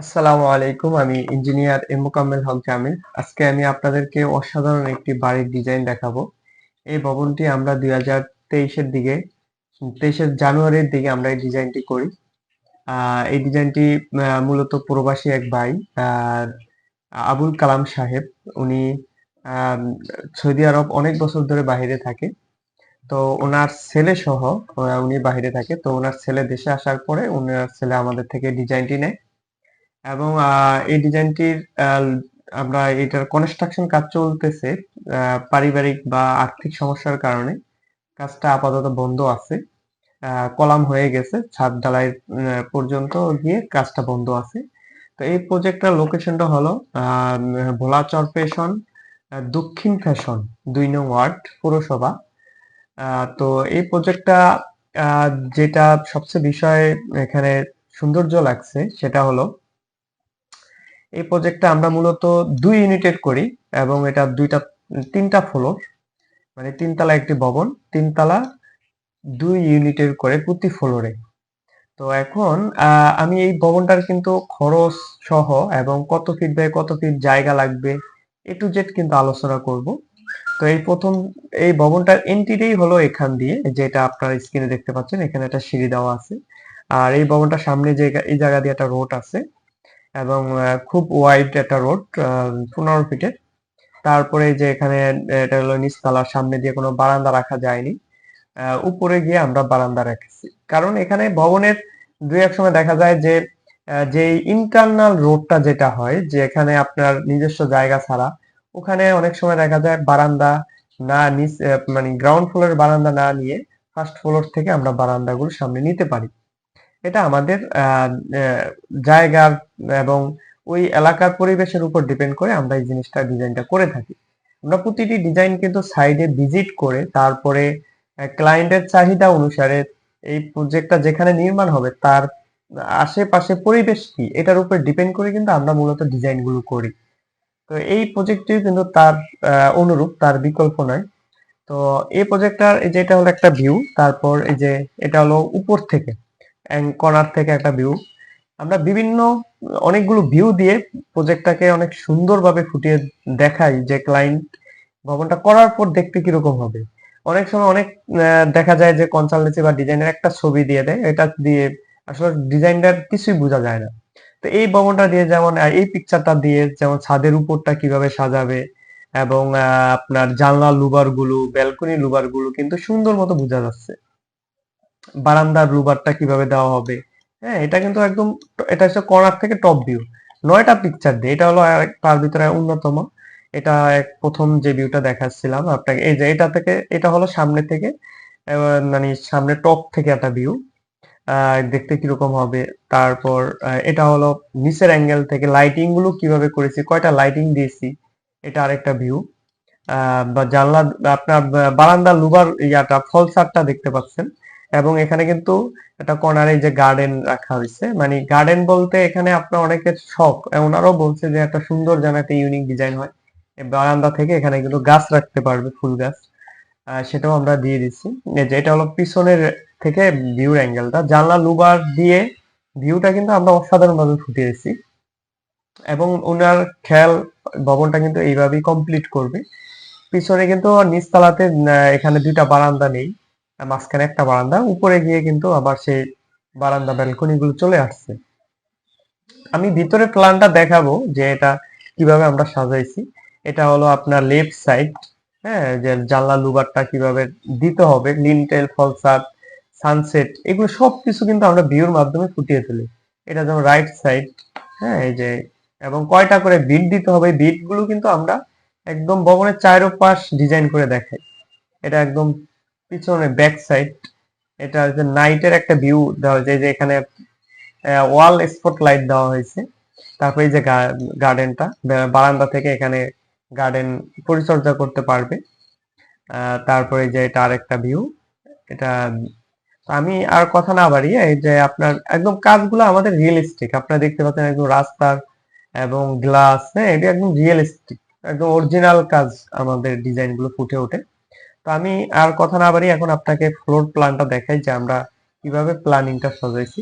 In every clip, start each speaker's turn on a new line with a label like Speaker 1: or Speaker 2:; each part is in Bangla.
Speaker 1: আসসালামু আলাইকুম, আমি ইঞ্জিনিয়ার এম মোকাম্মেল হক জামিল। আজকে আমি আপনাদেরকে অসাধারণ একটি বাড়ির ডিজাইন দেখাবো। এই ভবনটি আমরা দুই হাজার তেইশের দিকে তেইশের জানুয়ারির দিকে আমরা এই ডিজাইনটি করি। এই ডিজাইনটি মূলত প্রবাসী এক ভাই আবুল কালাম সাহেব। উনি সৌদি আরব অনেক বছর ধরে বাইরে থাকে। তো ওনার ছেলে সহ উনি বাইরে থাকে। তো ওনার ছেলে দেশে আসার পরে ওনার ছেলে আমাদের থেকে ডিজাইনটি নেয়। এবং এই ডিজাইনটির আমরা এটার কনস্ট্রাকশন কাজ চলতেছে পারিবারিক বা আর্থিক সমস্যার কারণে। কাজটা আপাতত বন্ধ আছে। কলাম হয়ে গেছে, ছাদ ঢালাই পর্যন্ত গিয়ে কাজটা বন্ধ আছে। তো এই প্রজেক্টটার লোকেশনটা হলো ভোলা চরপেশন দক্ষিণ ফ্যাশন, দুই নং ওয়ার্ড, পৌরসভা। তো এই প্রজেক্টটা যেটা সবচেয়ে বিষয় এখানে সৌন্দর্য লাগছে, সেটা হলো এই প্রজেক্টটা আমরা মূলত দুই ইউনিটেড করি এবং এটা দুইটা, তিনটা ফ্লোর মানে তিনতলা একটি ভবন, তিনতলা দুই ইউনিটের করে প্রতি ফ্লোরে তো এখন আমি এই ভবনটার কিন্তু খরচ সহ এবং কত ফিট বাই কত ফিট জায়গা লাগবে, এ টু জেড কিন্তু আলোচনা করব। তো এই প্রথম, এই ভবনটার এন্ট্রিটাই হলো এখান দিয়ে, যেটা আপনার স্ক্রিনে দেখতে পাচ্ছেন, এখানে একটা সিঁড়ি দেওয়া আছে। আর এই ভবনটার সামনে যে এই জায়গা দিয়ে একটা রোড আছে। এবং খুব ওয়াইড একটা রোড পনেরো ফিটের তারপরে যে এখানে, এটা হলো নিচতলার সামনে দিয়ে কোনো বারান্দা রাখা যায়নি। উপরে গিয়ে আমরা বারান্দা রেখেছি। কারণ এখানে ভবনের দুই এক সময় দেখা যায় যে যে ইন্টারনাল রোডটা যেটা হয়, যে এখানে আপনার নিজস্ব জায়গা ছাড়া, ওখানে অনেক সময় দেখা যায় বারান্দা না নিচ মানে গ্রাউন্ড ফ্লোরের বারান্দা না নিয়ে ফার্স্ট ফ্লোর থেকে আমরা বারান্দাগুলো সামনে নিতে পারি। এটা আমাদের জায়গার এবং ওই এলাকার পরিবেশের উপর ডিপেন্ড করে আমরা এই জিনিসটা ডিজাইনটা করে থাকি। আমরা প্রতিটি ডিজাইন কিন্তু সাইডে ভিজিট করে তারপরে ক্লায়েন্টের চাহিদা অনুসারে এই প্রজেক্টটা যেখানে নির্মাণ হবে তার আশেপাশে পরিবেশ কি, এটার উপর ডিপেন্ড করে কিন্তু আমরা মূলত ডিজাইনগুলো করি। তো এই প্রজেক্টটিও কিন্তু তার অনুরূপ, তার বিকল্প নয়। তো এই প্রজেক্টটার এই যে এটা হলো একটা ভিউ তারপর এই যে এটা হলো উপর থেকে। কর্নার থেকে একটা ভিউ আমরা বিভিন্ন, অনেকগুলো ভিউ দিয়ে প্রজেক্টটাকে অনেক সুন্দরভাবে ফুটিয়ে দেখাই যে ক্লায়েন্ট ভবনটা করার পর দেখতে কীরকম হবে। অনেক সময় অনেক দেখা যায় যে কনসালটেন্সি বা ডিজাইনের একটা ছবি দিয়ে দেয়, এটা দিয়ে আসলে ডিজাইনটার কিছুই বোঝা যায় না। তো এই ভবনটা দিয়ে যেমন এই পিকচারটা দিয়ে যেমন ছাদের উপরটা কীভাবে সাজাবে এবং আপনার জানলা লুবারগুলো ব্যালকনি লুবারগুলো কিন্তু সুন্দর মতো বোঝা যাচ্ছে। বারান্দার রুবারটা কীভাবে দেওয়া হবে? হ্যাঁ এটা কিন্তু একদম এটা হচ্ছে কর্নার থেকে টপ ভিউ নয়টা পিকচার দিয়ে, এটা হলো তার ভিতরে অন্যতম। এটা এক, প্রথম যে ভিউটা দেখাচ্ছিলাম আপনাকে, এই যে এটা থেকে, এটা হলো সামনে থেকে মানে সামনে টপ থেকে একটা ভিউ দেখতে কীরকম হবে? তারপর এটা হলো নিচের অ্যাঙ্গেল থেকে লাইটিংগুলো কীভাবে করেছি? কয়টা লাইটিং দিয়েছি? এটা আরেকটা ভিউ বা জানলা, আপনার বারান্দা লুবার ইয়াটা ফলসারটা দেখতে পাচ্ছেন। এবং এখানে কিন্তু একটা কর্নারে যে গার্ডেন রাখা হয়েছে মানে গার্ডেন বলতে এখানে আপনার অনেকের শখ ওনারাও বলছে যে একটা সুন্দর যেন একটা ইউনিক ডিজাইন হয়। বারান্দা থেকে এখানে কিন্তু গাছ রাখতে পারবে, ফুল গাছ। সেটাও আমরা দিয়ে দিচ্ছি যে এটা হলো পিছনের থেকে ভিউ অ্যাঙ্গেলটা জানলা লুবার দিয়ে ভিউটা কিন্তু আমরা অসাধারণ ভাবে ফুটিয়েছি এবং ওনার খেয়াল ভবনটা কিন্তু এইভাবেই কমপ্লিট করবে। পিছনে কিন্তু নিচতলাতে এখানে দুইটা বারান্দা নেই। মাঝখানে একটা বারান্দা, উপরে গিয়ে কিন্তু আবার সেই বারান্দা ব্যালকনি গুলো চলে আসছে। আমি ভিতরে প্ল্যানটা দেখাবো যে এটা কীভাবে আমরা সাজাইছি। এটা হলো আপনার লেফট সাইড হ্যাঁ যে জানলা লুবারটা কীভাবে দিতে হবে লিনটেল ফলসাদ সানসেট এগুলো সবকিছু কিন্তু আমরা ভিউর মাধ্যমে ফুটিয়ে তুলি। এটা যেমন রাইট সাইড হ্যাঁ এই যে, এবং কয়টা করে বিট দিতে হবে বিটগুলো কিন্তু আমরা একদম ভবনের চারো পাশ ডিজাইন করে দেখাই। এটা একদম পিছনে ব্যাক সাইড এটা হচ্ছে নাইটের একটা ভিউ দেওয়া হয়েছে যে এখানে ওয়াল স্পট লাইট দেওয়া হয়েছে। তারপরে এই যে গার্ডেনটা বারান্দা থেকে এখানে গার্ডেন পরিচর্যা করতে পারবে। তারপরে যে এটা আরেকটা ভিউ এটা আমি আর কথা না বাড়িয়ে এই যে আপনার একদম কাজগুলো আমাদের রিয়েলিস্টিক আপনারা দেখতে পাচ্ছেন একদম রাস্তার এবং গ্লাস হ্যাঁ এটা একদম রিয়েলিস্টিক একদম অরিজিনাল কাজ আমাদের ডিজাইনগুলো ফুটে ওঠে। তো আমি আর কথা না বাড়িয়ে এখন আপনাকে ফ্লোর প্ল্যানটা দেখাই যে আমরা কীভাবে প্ল্যানিংটা সাজাইছি।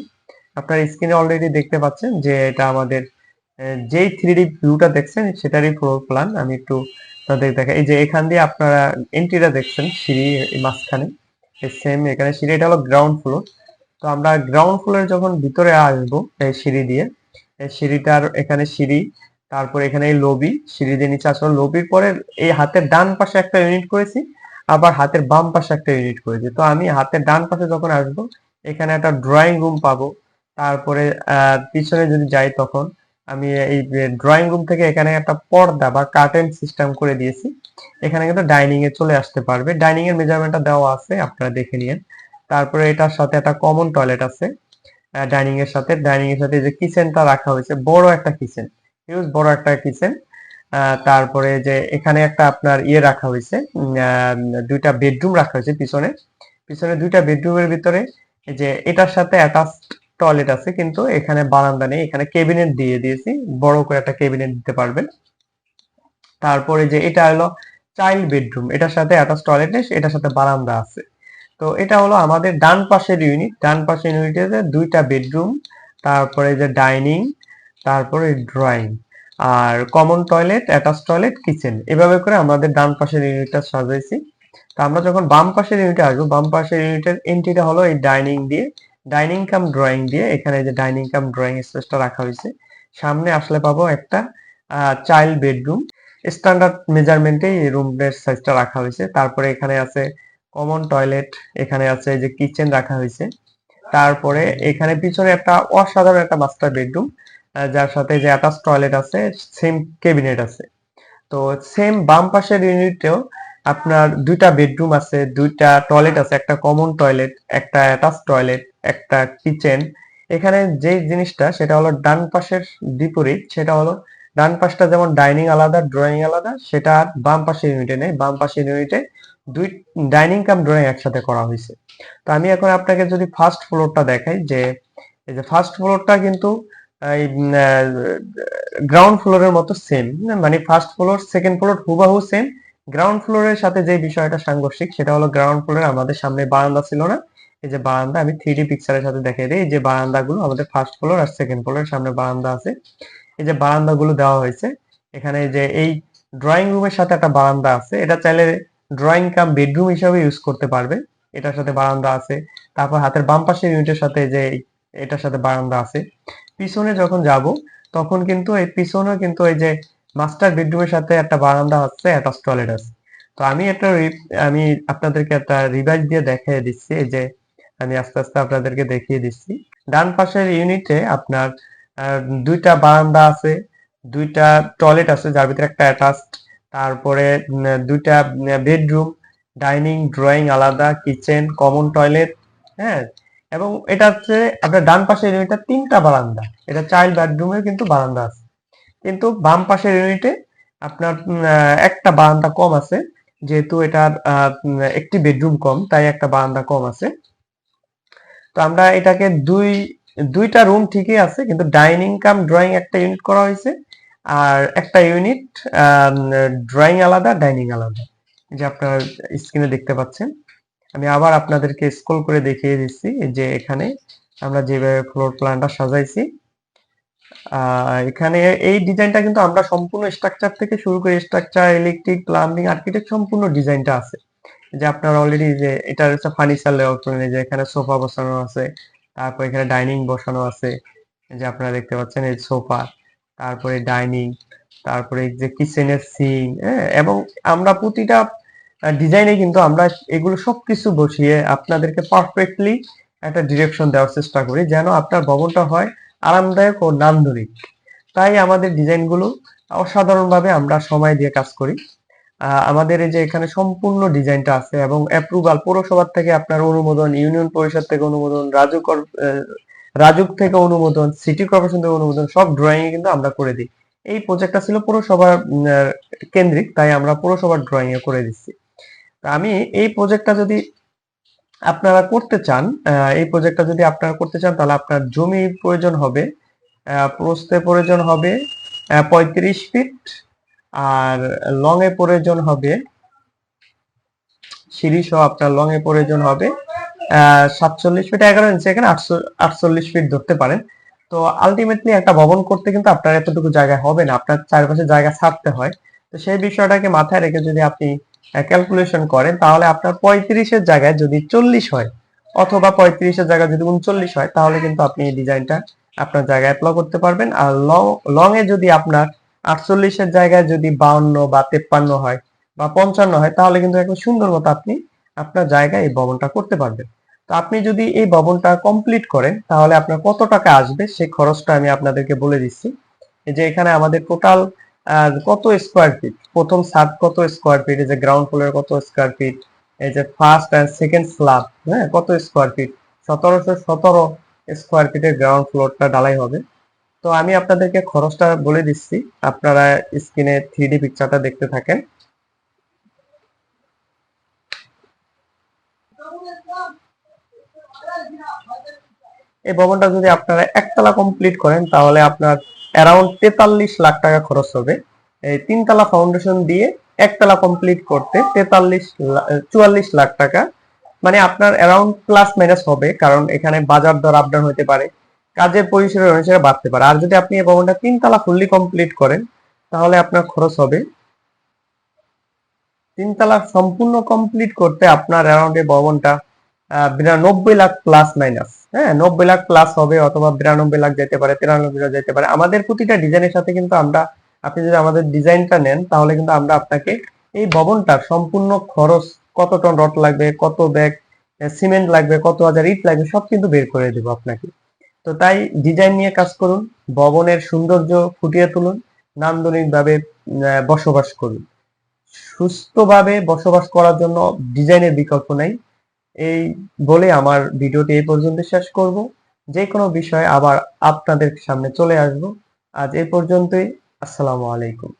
Speaker 1: আপনার স্ক্রিনে অলরেডি দেখতে পাচ্ছেন যে এটা আমাদের যেই থ্রি ডি ভিউটা দেখছেন সেটারই ফ্লোর প্ল্যান আমি একটু তাদের দেখা, এই যে এখান দিয়ে আপনারা এন্ট্রিটা দেখছেন সিঁড়ি মাঝখানে সেম এখানে সিঁড়ি, এটা হলো গ্রাউন্ড ফ্লোর তো আমরা গ্রাউন্ড ফ্লোরে যখন ভিতরে আসব এই সিঁড়ি দিয়ে, এই সিঁড়িটার এখানে সিঁড়ি, তারপর এখানে এই লবি সিঁড়ি দিয়ে নিচে আসলো লবির পরে এই হাতের ডান পাশে একটা ইউনিট করেছি। আবার হাতের বাম পাশে একটা ইউনিট করেছি তো আমি হাতের ডান পাশে যখন আসব, এখানে একটা ড্রয়িং রুম পাবো। তারপরে পিছনে যদি যাই তখন, আমি এই ড্রয়িং রুম থেকে এখানে একটা পর্দা বা কার্টেন সিস্টেম করে দিয়েছি। এখানে কিন্তু ডাইনিং এ চলে আসতে পারবে। ডাইনিং এর মেজারমেন্টটা দেওয়া আছে, আপনারা দেখে নিন তারপরে এটার সাথে একটা কমন টয়লেট আছে। ডাইনিং এর সাথে। ডাইনিং এর সাথে যে কিচেনটা রাখা হয়েছে, বড় একটা কিচেন হিউজ বড় একটা কিচেন তারপরে যে এখানে একটা আপনার ইয়ে রাখা হয়েছে দুইটা বেডরুম রাখা হয়েছে পিছনে। পিছনে দুইটা বেডরুমের ভিতরে যে এটার সাথে অ্যাটাচড টয়লেট আছে, কিন্তু এখানে বারান্দা নেই। এখানে কেবিনেট দিয়ে দিয়েছি। বড় করে একটা কেবিনেট দিতে পারবেন। তারপরে যে এটা হলো চাইল্ড বেডরুম এটার সাথে অ্যাটাচ টয়লেট নেই, এটার সাথে বারান্দা আছে। তো এটা হলো আমাদের ডান পাশের ইউনিট ডান পাশের ইউনিটে দুইটা বেডরুম, তারপরে যে ডাইনিং তারপরে ড্রয়িং আর common toilet attach toilet kitchen এভাবে করে আমাদের ডান পাশের ইউনিটটা সাজাইছি। তো আমরা যখন বাম পাশের ইউনিটে আসব, বাম পাশের ইউনিটের এন্ট্রিটা হলো এই ডাইনিং দিয়ে। ডাইনিং কাম ড্রয়িং দিয়ে এখানে যে ডাইনিং কাম ড্রয়িং স্পেসটা রাখা হয়েছে, সামনে আসলে পাবো একটা চাইল্ড বেডরুম স্ট্যান্ডার্ড মেজারমেন্টে এই রুমের সাইজটা রাখা হয়েছে। তারপরে এখানে আছে কমন টয়লেট এখানে আছে যে কিচেন রাখা হয়েছে। তারপরে এখানে পিছনে একটা অসাধারণ একটা মাস্টার বেডরুম যার সাথে যে অ্যাটাচ টয়লেট আছে সেম কেবিনেট আছে। তো সেম বাম পাশের ইউনিটেও আপনার দুইটা বেডরুম আছে, দুইটা টয়লেট আছে, একটা কমন টয়লেট একটা অ্যাটাচ টয়লেট একটা কিচেন এখানে যে জিনিসটা, সেটা হলো ডান পাশের বিপরীত, সেটা হলো ডান পাশটা যেমন ডাইনিং আলাদা ড্রয়িং আলাদা, সেটা আর বাম পাশের ইউনিটে নেই। বাম পাশের ইউনিটে দুই ডাইনিং কাম ড্রয়িং একসাথে করা হয়েছে। তো আমি এখন আপনাকে যদি ফার্স্ট ফ্লোরটা দেখাই, যে এই যে ফার্স্ট ফ্লোরটা কিন্তু গ্রাউন্ড ফ্লোরের মতো সেম মানে ফার্স্ট ফ্লোর সেকেন্ড ফ্লোর হুবাহু সেম গ্রাউন্ড ফ্লোরের সাথে যে বিষয়টা সাংঘর্ষিক, সেটা হলো গ্রাউন্ড ফ্লোরে আমাদের সামনে বারান্দা ছিল না? এই যে বারান্দা, আমি থ্রি পিকচারের সাথে দেখিয়ে দিই। এই যে বারান্দাগুলো আমাদের ফার্স্ট ফ্লোর আর সেকেন্ড ফ্লোরের সামনে বারান্দা আছে। এই যে বারান্দাগুলো দেওয়া হয়েছে, এখানে যে এই ড্রয়িং রুমের সাথে একটা বারান্দা আছে। এটা চাইলে ড্রয়িং কাম বেডরুম হিসাবে ইউজ করতে পারবে। এটার সাথে বারান্দা আছে। তারপর হাতের বাম পাশের ইউনিটের সাথে যে এটার সাথে বারান্দা আছে। পিছনে যখন যাব, তখন কিন্তু এই পিছনে কিন্তু এই যে মাস্টার বেডরুমের সাথে একটা বারান্দা আছে অ্যাটাচ টয়লেট আছে। তো আমি একটা আমি আপনাদেরকে একটা রিভাইজ দিয়ে দেখিয়ে দিচ্ছি, এই যে আমি আস্তে আস্তে আপনাদেরকে দেখিয়ে দিচ্ছি। ডান পাশের ইউনিটে আপনার দুইটা বারান্দা আছে, দুইটা টয়লেট আছে, যার ভিতরে একটা অ্যাটাচ তারপরে দুইটা বেডরুম ডাইনিং ড্রয়িং আলাদা কিচেন কমন টয়লেট হ্যাঁ? এবং এটা হচ্ছে আপনার ডান পাশের ইউনিটে তিনটা বারান্দা। এটা চাইল্ড বেডরুমের কিন্তু বারান্দা আছে। কিন্তু বাম পাশের ইউনিটে আপনার একটা বারান্দা কম আছে, যেহেতু এটার একটি বেডরুম কম, তাই একটা বারান্দা কম আছে। তো আমরা এটাকে দুই, দুইটা রুম ঠিকই আছে, কিন্তু ডাইনিং কাম ড্রয়িং একটা ইউনিট করা হয়েছে, আর একটা ইউনিট ড্রয়িং আলাদা ডাইনিং আলাদা। যে আপনার স্ক্রিনে দেখতে পাচ্ছেন। আমি আবার আপনাদেরকে স্ক্রল করে দেখিয়ে দিচ্ছি যে এখানে আমরা যেভাবে ফ্লোর প্ল্যানটা সাজাইছি। এখানে এই ডিজাইনটা কিন্তু আমরা সম্পূর্ণ স্ট্রাকচার থেকে শুরু করে স্ট্রাকচার ইলেকট্রিক প্লাম্বিং আর্কিটেক্ট সম্পূর্ণ ডিজাইনটা আছে। যে আপনার অলরেডি যে এটা হচ্ছে ফার্নিচার লেআউট যে এখানে সোফা বসানো আছে, তারপর এখানে ডাইনিং বসানো আছে যে আপনারা দেখতে পাচ্ছেন এই সোফা, তারপরে ডাইনিং তারপরে যে কিচেনের সিং এবং আমরা প্রতিটা ডিজাইনে কিন্তু আমরা এগুলো সবকিছু বসিয়ে আপনাদেরকে পারফেক্টলি একটা ডিরেকশন দেওয়ার চেষ্টা করি যেন আপনার ভবনটা হয় আরামদায়ক ও নান্দনিক। তাই আমাদের ডিজাইনগুলো অসাধারণভাবে আমরা সময় দিয়ে কাজ করি। আমাদের এই যে এখানে সম্পূর্ণ ডিজাইনটা আছে এবং অ্যাপ্রুভাল পৌরসভার থেকে আপনার অনুমোদন ইউনিয়ন পরিষদ থেকে অনুমোদন রাজুক রাজুক থেকে অনুমোদন সিটি কর্পোরেশন থেকে অনুমোদন, সব ড্রয়িং কিন্তু আমরা করে দিই। এই প্রজেক্টটা ছিল পৌরসভার কেন্দ্রিক, তাই আমরা পৌরসভার ড্রয়িং এ করে দিচ্ছি। আমি এই প্রজেক্টটা যদি আপনারা করতে চান এই প্রজেক্টটা যদি আপনারা করতে চান তাহলে আপনার জমি প্রয়োজন হবে আহ, প্রস্থে প্রয়োজন হবে পঁয়ত্রিশ ফিট আর লং এ প্রয়োজন হবে সিঁড়ি সহ আপনার লং এ প্রয়োজন হবে সাতচল্লিশ ফিট এগারো ইঞ্চি এখানে আটশো আটচল্লিশ ফিট ধরতে পারেন। তো আলটিমেটলি একটা ভবন করতে কিন্তু আপনার এতটুকু জায়গা হবে না আপনার চারপাশে জায়গা ছাড়তে হয়। তো সেই বিষয়টাকে মাথায় রেখে যদি আপনি ক্যালকুলেশন করেন, তাহলে আপনার পঁয়ত্রিশের জায়গায় যদি চল্লিশ হয়, অথবা পঁয়ত্রিশের জায়গায় যদি উনচল্লিশ হয়, তাহলে কিন্তু আপনি এই ডিজাইনটা আপনার জায়গায় অ্যাপ্লাই করতে পারবেন। আর লং এ যদি আপনার আটচল্লিশের জায়গায় যদি বাউন্ন বা তেপ্পান্ন হয় বা পঞ্চান্ন হয়, তাহলে কিন্তু একদম সুন্দর মতো আপনি আপনার জায়গায় এই ভবনটা করতে পারবেন। তো আপনি যদি এই ভবনটা কমপ্লিট করেন, তাহলে আপনার কত টাকা আসবে সেই খরচটা আমি আপনাদেরকে বলে দিচ্ছি। যে এখানে আমাদের টোটাল কত স্কোয়ার ফিট প্রথম ছাদ কত স্কোয়ার ফিট এই যে গ্রাউন্ড ফ্লোরের কত স্কোয়ার ফিট এই যে ফার্স্ট অ্যান্ড সেকেন্ড স্ল্যাব হ্যাঁ? কত স্কোয়ার ফিট সতেরোশো সতেরো স্কোয়ার ফিটের গ্রাউন্ড ফ্লোরটা ঢালাই হবে। তো আমি আপনাদেরকে খরচটা বলে দিচ্ছি। আপনারা স্ক্রিনে থ্রি পিকচারটা দেখতে থাকেন। এই ভবনটা যদি আপনারা একতলা কমপ্লিট করেন, তাহলে আপনার অ্যারাউন্ড তেতাল্লিশ লাখ টাকা খরচ হবে। এই তিনতলা ফাউন্ডেশন দিয়ে একতলা কমপ্লিট করতে তেতাল্লিশ চুয়াল্লিশ লাখ টাকা। মানে আপনার অ্যারাউন্ড প্লাস মাইনাস হবে, কারণ এখানে বাজার দর আপডাউন হতে পারে, কাজের পরিসরের অনুসারে বাড়তে পারে। আর যদি আপনি এই ভবনটা তিনতলা ফুললি কমপ্লিট করেন, তাহলে আপনার খরচ হবে তিনতলা সম্পূর্ণ কমপ্লিট করতে আপনার অ্যারাউন্ড এই ভবনটা বিরানব্বই লাখ প্লাস মাইনাস হ্যাঁ নব্বই লাখ প্লাস হবে অথবা বিরানব্বই লাখ যেতে পারে, তিরানব্বই লাখ যেতে পারে। আমাদের প্রতিটা ডিজাইনের সাথে কিন্তু আমরা, আপনি যদি আমাদের ডিজাইনটা নেন, তাহলে কিন্তু আমরা আপনাকে এই ভবনটার সম্পূর্ণ খরচ, কত টন রড লাগবে, কত ব্যাগ সিমেন্ট লাগবে, কত হাজার ইট লাগবে, সব কিন্তু বের করে দেবো আপনাকে। তো তাই ডিজাইন নিয়ে কাজ করুন, ভবনের সৌন্দর্য ফুটিয়ে তুলুন, নান্দনিকভাবে বসবাস করুন। সুস্থভাবে বসবাস করার জন্য ডিজাইনের বিকল্প নাই। এই বলে আমার ভিডিওটি এই পর্যন্ত শেষ করব। যে কোনো বিষয়ে আবার আপনাদের সামনে চলে আসব। আজ এ পর্যন্তই। আসসালামু আলাইকুম।